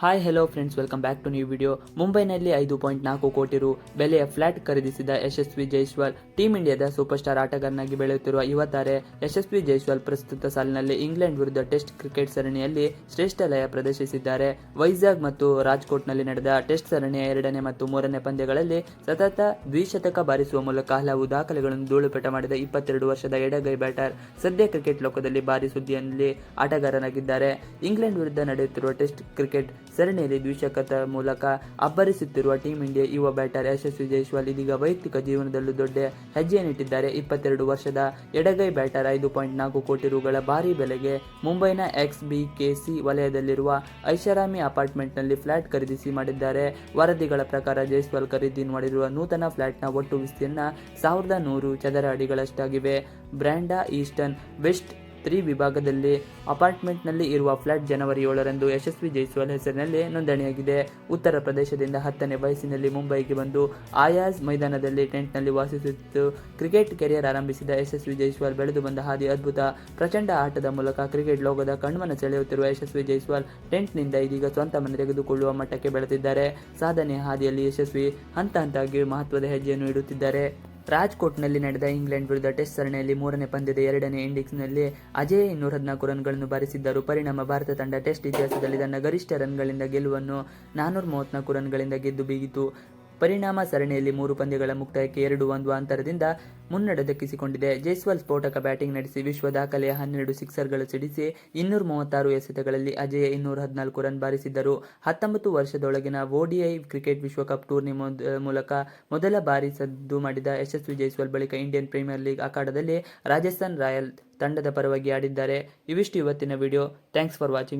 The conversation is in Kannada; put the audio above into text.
Hi hello friends welcome back to new video ಮುಂಬೈನಲ್ಲಿ ಐದು ಪಾಯಿಂಟ್ ನಾಲ್ಕು ಕೋಟಿ ರು ಬೆಲೆಯ ಫ್ಲಾಟ್ ಖರೀದಿಸಿದ ಯಶಸ್ವಿ ಜೈಸ್ವಾಲ್ ಟೀಂ ಇಂಡಿಯಾದ ಸೂಪರ್ ಸ್ಟಾರ್ ಆಟಗಾರನಾಗಿ ಬೆಳೆಯುತ್ತಿರುವ ಯುವ ತಾರೆ ಯಶಸ್ವಿ ಜೈಸ್ವಾಲ್ ಪ್ರಸ್ತುತ ಸಾಲಿನಲ್ಲಿ ಇಂಗ್ಲೆಂಡ್ ವಿರುದ್ಧ ಟೆಸ್ಟ್ ಕ್ರಿಕೆಟ್ ಸರಣಿಯಲ್ಲಿ ಶ್ರೇಷ್ಠ ಲಯ ಪ್ರದರ್ಶಿಸಿದ್ದಾರೆ. ವೈಜಾಗ್ ಮತ್ತು ರಾಜ್ಕೋಟ್ನಲ್ಲಿ ನಡೆದ ಟೆಸ್ಟ್ ಸರಣಿಯ ಎರಡನೇ ಮತ್ತು ಮೂರನೇ ಪಂದ್ಯಗಳಲ್ಲಿ ಸತತ ದ್ವಿಶತಕ ಬಾರಿಸುವ ಮೂಲಕ ಹಲವು ದಾಖಲೆಗಳನ್ನು ಧೂಳುಪಟ ಮಾಡಿದ ಇಪ್ಪತ್ತೆರಡು ವರ್ಷದ ಎಡಗೈ ಬ್ಯಾಟರ್ ಸದ್ಯ ಕ್ರಿಕೆಟ್ ಲೋಕದಲ್ಲಿ ಭಾರಿ ಸುದ್ದಿಯಲ್ಲಿ ಆಟಗಾರನಾಗಿದ್ದಾರೆ. ಇಂಗ್ಲೆಂಡ್ ವಿರುದ್ಧ ನಡೆಯುತ್ತಿರುವ ಟೆಸ್ಟ್ ಕ್ರಿಕೆಟ್ ಸರಣಿಯಲ್ಲಿ ದ್ವಿಶತಕದ ಮೂಲಕ ಅಬ್ಬರಿಸುತ್ತಿರುವ ಟೀಂ ಇಂಡಿಯಾ ಯುವ ಬ್ಯಾಟರ್ ಯಶಸ್ವಿ ಜೈಸ್ವಾಲ್ ಇದೀಗ ವೈಯಕ್ತಿಕ ಜೀವನದಲ್ಲೂ ದೊಡ್ಡ ಹೆಜ್ಜೆಯನ್ನಿಟ್ಟಿದ್ದಾರೆ ಇಪ್ಪತ್ತೆರಡು ವರ್ಷದ ಎಡಗೈ ಬ್ಯಾಟರ್, ಐದು ಪಾಯಿಂಟ್ ನಾಲ್ಕು ಕೋಟಿ ರುಗಳ ಭಾರಿ ಬೆಲೆಗೆ ಮುಂಬೈನ ಎಕ್ಸ್ ಬಿ ಕೆ ಸಿ ವಲಯದಲ್ಲಿರುವ ಐಷಾರಾಮಿ ಅಪಾರ್ಟ್ಮೆಂಟ್ನಲ್ಲಿ ಫ್ಲಾಟ್ ಖರೀದಿಸಿ ಮಾಡಿದ್ದಾರೆ. ವರದಿಗಳ ಪ್ರಕಾರ ಜೈಸ್ವಾಲ್ ಖರೀದಿ ಮಾಡಿರುವ ನೂತನ ಫ್ಲಾಟ್ನ ಒಟ್ಟು ವಿಸ್ತೀರ್ಣ ಸಾವಿರದ ನೂರು ಚದರ ಅಡಿಗಳಷ್ಟಾಗಿವೆ. ಬ್ರ್ಯಾಂಡಾ ಈಸ್ಟರ್ನ್ ವೆಸ್ಟ್ ತ್ರೀ ವಿಭಾಗದಲ್ಲಿ ಅಪಾರ್ಟ್ಮೆಂಟ್ನಲ್ಲಿ ಇರುವ ಫ್ಲಾಟ್ ಜನವರಿ ಏಳರಂದು ಯಶಸ್ವಿ ಜೈಸ್ವಾಲ್ ಹೆಸರಿನಲ್ಲಿ ನೋಂದಣಿಯಾಗಿದೆ. ಉತ್ತರ ಪ್ರದೇಶದಿಂದ ಹತ್ತನೇ ವಯಸ್ಸಿನಲ್ಲಿ ಮುಂಬೈಗೆ ಬಂದು ಆಯಾಜ್ ಮೈದಾನದಲ್ಲಿ ಟೆಂಟ್ನಲ್ಲಿ ವಾಸಿಸುತ್ತಿದ್ದು, ಕ್ರಿಕೆಟ್ ಕೆರಿಯರ್ ಆರಂಭಿಸಿದ ಯಶಸ್ವಿ ಜೈಸ್ವಾಲ್ ಬೆಳೆದು ಬಂದ ಹಾದಿ ಅದ್ಭುತ ಪ್ರಚಂಡ ಆಟದ ಮೂಲಕ ಕ್ರಿಕೆಟ್ ಲೋಕದ ಕಣ್ಮನ ಸೆಳೆಯುತ್ತಿರುವ ಯಶಸ್ವಿ ಜೈಸ್ವಾಲ್ ಟೆಂಟ್ನಿಂದ ಇದೀಗ ಸ್ವಂತ ಮನೆ ತೆಗೆದುಕೊಳ್ಳುವ ಮಟ್ಟಕ್ಕೆ ಬೆಳೆದಿದ್ದಾರೆ. ಸಾಧನೆ ಹಾದಿಯಲ್ಲಿ ಯಶಸ್ವಿ ಹಂತ ಹಂತವಾಗಿ ಮಹತ್ವದ ಹೆಜ್ಜೆಯನ್ನು ಇಡುತ್ತಿದ್ದಾರೆ. ರಾಜ್ಕೋಟ್ನಲ್ಲಿ ನಡೆದ ಇಂಗ್ಲೆಂಡ್ ವಿರುದ್ಧ ಟೆಸ್ಟ್ ಸರಣಿಯಲ್ಲಿ ಮೂರನೇ ಪಂದ್ಯದ ಎರಡನೇ ಇನ್ನಿಂಗ್ಸ್ನಲ್ಲಿ ಅಜಯ್ ಇನ್ನೂರ ಹದಿನಾಲ್ಕು ರನ್ಗಳನ್ನು ಬಾರಿಸಿದ್ದರು. ಪರಿಣಾಮ ಭಾರತ ತಂಡ ಟೆಸ್ಟ್ ಇತಿಹಾಸದಲ್ಲಿ ತನ್ನ ಗರಿಷ್ಠ ರನ್ಗಳಿಂದ ಗೆಲುವನ್ನು ನಾನ್ನೂರ ಮೂವತ್ನಾಲ್ಕು ರನ್ಗಳಿಂದ ಗೆದ್ದು ಬೀಗಿತು. ಪರಿಣಾಮ ಸರಣಿಯಲ್ಲಿ ಮೂರು ಪಂದ್ಯಗಳ ಮುಕ್ತಾಯಕ್ಕೆ ಎರಡು ಒಂದು ಅಂತರದಿಂದ ಮುನ್ನಡೆ ದಕ್ಕಿಸಿಕೊಂಡಿದೆ ಜೈಸ್ವಾಲ್ ಸ್ಫೋಟಕ ಬ್ಯಾಟಿಂಗ್ ನಡೆಸಿ ವಿಶ್ವ ದಾಖಲೆಯ ಹನ್ನೆರಡು ಸಿಕ್ಸರ್ಗಳು ಸಿಡಿಸಿ ಇನ್ನೂರ ಮೂವತ್ತಾರು ಎಸೆತಗಳಲ್ಲಿ ಅಜೇಯ ಇನ್ನೂರ ಹದಿನಾಲ್ಕು ರನ್ ಬಾರಿಸಿದ್ದರು. ಹತ್ತೊಂಬತ್ತು ವರ್ಷದೊಳಗಿನ ಓಡಿಐ ಕ್ರಿಕೆಟ್ ವಿಶ್ವಕಪ್ ಟೂರ್ನಿ ಮೂಲಕ ಮೊದಲ ಬಾರಿ ಸದ್ದು ಮಾಡಿದ ಯಶಸ್ವಿ ಜೈಸ್ವಾಲ್ ಬಳಿಕ ಇಂಡಿಯನ್ ಪ್ರೀಮಿಯರ್ ಲೀಗ್ ಅಖಾಡದಲ್ಲಿ ರಾಜಸ್ಥಾನ್ ರಾಯಲ್ ತಂಡದ ಪರವಾಗಿ ಆಡಿದ್ದಾರೆ. ಇವಿಷ್ಟು ಇವತ್ತಿನ ವಿಡಿಯೋ. Thanks for watching.